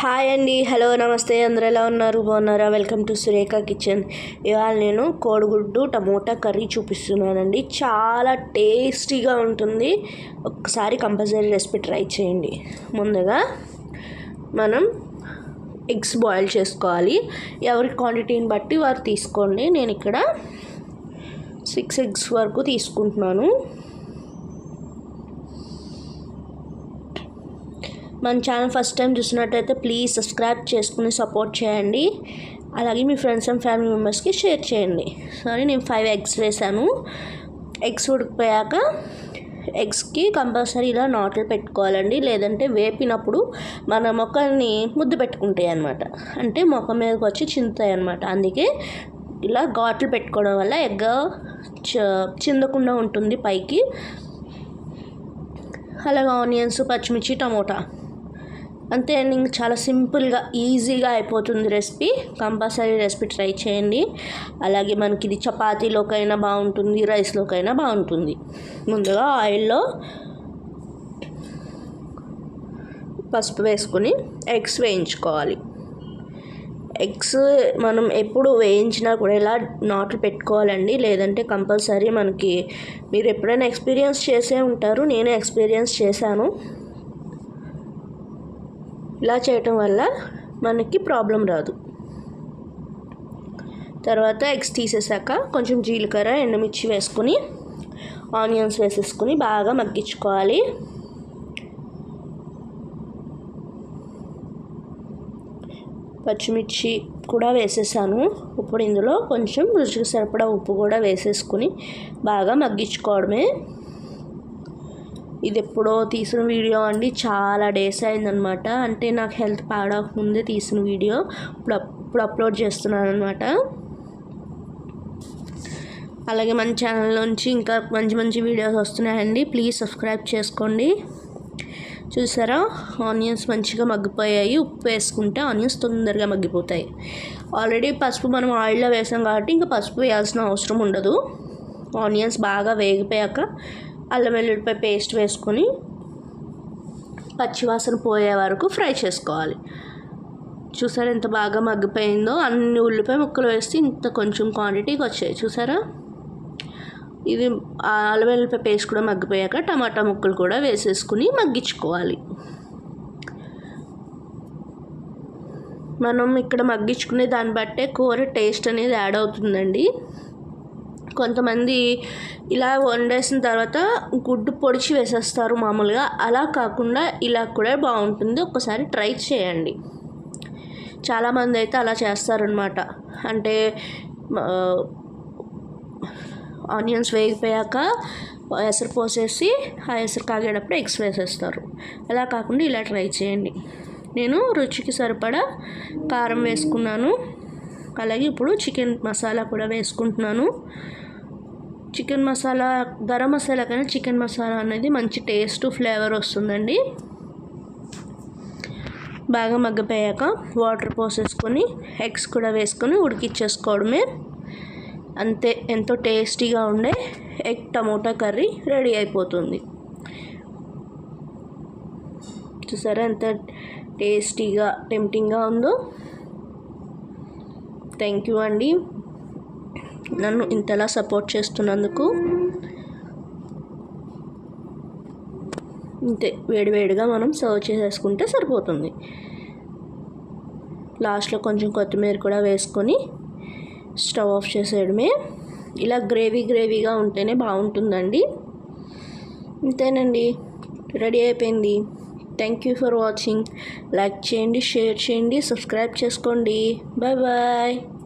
Hi అండి. Hello నమస్తే. అందరు ఎలా ఉన్నారు? బాగున్నారా? Welcome to Surekha kitchen. ఇవాళ నేను కోడిగుడ్డు టమోటా కర్రీ చూపిస్తున్నానండి. చాలా టేస్టీగా ఉంటుంది. ఒకసారి కంపల్సరీ రెసిపీ ట్రై చేయండి. ముందుగా మనం ఎగ్స్ బాయిల్ చేసుకోవాలి. ఎవరి క్వాంటిటీని బట్టి వారు తీసుకోండి. నేను ఇక్కడ సిక్స్ ఎగ్స్ వరకు తీసుకుంటున్నాను. మన ఛానల్ ఫస్ట్ టైం చూసినట్టయితే ప్లీజ్ సబ్స్క్రైబ్ చేసుకుని సపోర్ట్ చేయండి. అలాగే మీ ఫ్రెండ్స్ అండ్ ఫ్యామిలీ మెంబర్స్కి షేర్ చేయండి. సరే నేను ఫైవ్ ఎగ్స్ వేసాను. ఎగ్స్ ఉడికిపోయాక ఎగ్స్కి కంపల్సరీ ఇలా నాట్లు పెట్టుకోవాలండి. లేదంటే వేపినప్పుడు మన మొక్కల్ని ముద్దు పెట్టుకుంటాయి అనమాట అంటే మొక్క మీదకి వచ్చి చిందుతాయి అనమాట అందుకే ఇలా ఘాట్లు పెట్టుకోవడం వల్ల ఎగ్గ చిందకుండా ఉంటుంది పైకి. అలాగే ఆనియన్స్ పచ్చిమిర్చి టమోటా. అంతే అండి ఇంక చాలా సింపుల్గా ఈజీగా అయిపోతుంది రెసిపీ. కంపల్సరీ రెసిపీ ట్రై చేయండి. అలాగే మనకి ఇది చపాతీలోకైనా బాగుంటుంది రైస్లోకైనా బాగుంటుంది. ముందుగా ఆయిల్లో పసుపు వేసుకొని ఎగ్స్ వేయించుకోవాలి. ఎగ్స్ మనం ఎప్పుడు వేయించినా కూడా ఇలా నాట్లు పెట్టుకోవాలండి లేదంటే కంపల్సరీ మనకి మీరు ఎప్పుడైనా ఎక్స్పీరియన్స్ చేసే ఉంటారు నేను ఎక్స్పీరియన్స్ చేశాను. ఇలా చేయటం వల్ల మనకి ప్రాబ్లం రాదు. తర్వాత ఎగ్స్ తీసేసాక కొంచెం జీలకర్ర ఎండుమిర్చి వేసుకొని ఆనియన్స్ వేసేసుకొని బాగా మగ్గించుకోవాలి. పచ్చిమిర్చి కూడా వేసేసాను. ఇప్పుడు ఇందులో కొంచెం రుచికి సరిపడా ఉప్పు కూడా వేసేసుకుని బాగా మగ్గించుకోవడమే ఇది ఎప్పుడో తీసిన వీడియో అండి. చాలా డేస్ అయిందనమాట. అంటే నాకు హెల్త్ పాడకముందే తీసిన వీడియో. ఇప్పుడు ఇప్పుడు అప్లోడ్ చేస్తున్నాను అనమాట అలాగే మన ఛానల్లోంచి ఇంకా మంచి మంచి వీడియోస్ వస్తున్నాయండి. ప్లీజ్ సబ్స్క్రైబ్ చేసుకోండి. చూసారా? ఆనియన్స్ మంచిగా మగ్గిపోయాయి. ఉప్పు వేసుకుంటే ఆనియన్స్ తొందరగా మగ్గిపోతాయి. ఆల్రెడీ పసుపు మనం ఆయిల్లో వేసాం కాబట్టి ఇంకా పసుపు వేయాల్సిన అవసరం ఉండదు. ఆనియన్స్ బాగా వేగిపోయాక అల్లం వెల్లుల్లిపాయ పేస్ట్ వేసుకొని పచ్చివాసన పోయే వరకు ఫ్రై చేసుకోవాలి. చూసారా ఎంత బాగా మగ్గిపోయిందో? అన్ని ఉల్లిపాయ ముక్కలు వేస్తే ఇంత కొంచెం క్వాంటిటీకి వచ్చాయి. చూసారా? ఇది అల్లం వెల్లుల్లిపాయ పేస్ట్ కూడా మగ్గిపోయాక టమాటా ముక్కలు కూడా వేసేసుకుని మగ్గించుకోవాలి. మనం ఇక్కడ మగ్గించుకునే దాన్ని బట్టే కూర టేస్ట్ అనేది యాడ్ అవుతుందండి. కొంతమంది ఇలా వండేసిన తర్వాత గుడ్డు పొడిచి వేసేస్తారు మామూలుగా. అలా కాకుండా ఇలా కూడా బాగుంటుంది. ఒకసారి ట్రై చేయండి. చాలామంది అయితే అలా చేస్తారనమాట అంటే ఆనియన్స్ వేగిపోయాక ఎసరు పోసేసి ఆ ఎసరు కాగేటప్పుడు ఎగ్స్ వేసేస్తారు. అలా కాకుండా ఇలా ట్రై చేయండి. నేను రుచికి సరిపడా కారం వేసుకున్నాను. అలాగే ఇప్పుడు చికెన్ మసాలా కూడా వేసుకుంటున్నాను. చికెన్ మసాలా గరం మసాలా కన్నా చికెన్ మసాలా అనేది మంచి టేస్ట్ ఫ్లేవర్ వస్తుందండి. బాగా మగ్గపోయాక వాటర్ పోసేసుకొని ఎగ్స్ కూడా వేసుకొని ఉడికిచ్చేసుకోవడమే. అంతే ఎంతో టేస్టీగా ఉండే ఎగ్ టమోటా కర్రీ రెడీ అయిపోతుంది. చూసారా ఎంత టేస్టీగా టెంప్టింగ్గా ఉందో? థ్యాంక్ యూ అండి. నన్ను ఇంతలా సపోర్ట్ చేస్తున్నందుకు ఇంతే వేడివేడిగా మనం సర్వ్ చేసేసుకుంటే సరిపోతుంది. లాస్ట్లో కొంచెం కొత్తిమీర కూడా వేసుకొని స్టవ్ ఆఫ్ చేసేయడమే. ఇలా గ్రేవీ గ్రేవీగా ఉంటేనే బాగుంటుందండి. ఇంతేనండి. రెడీ అయిపోయింది. Thank you for watching. Like చేయండి షేర్ చేయండి సబ్స్క్రైబ్ చేసుకోండి. Bye bye.